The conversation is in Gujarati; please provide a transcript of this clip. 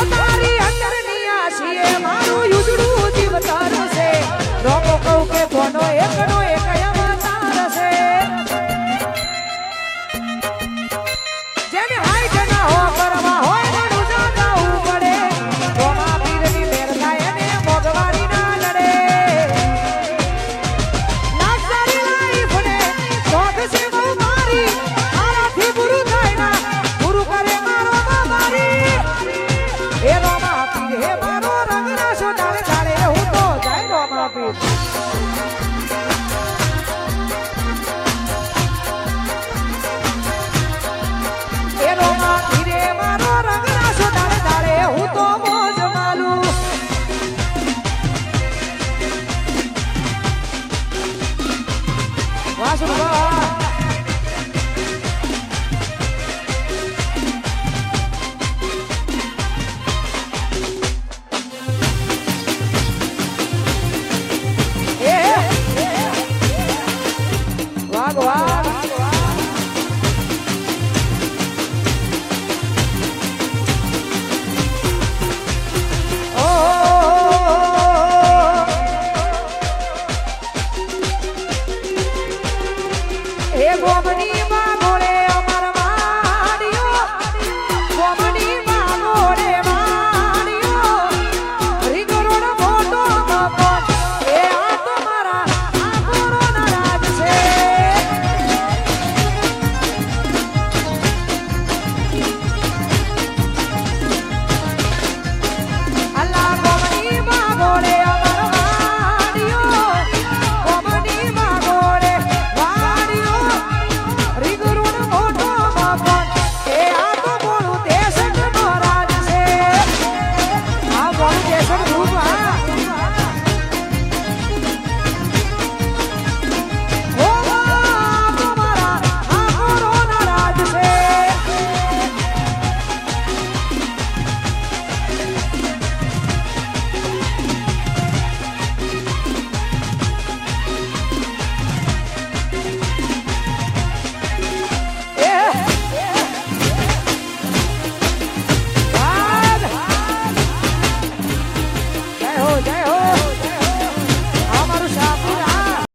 Otari and જાય રોમા પીર એ Barbara.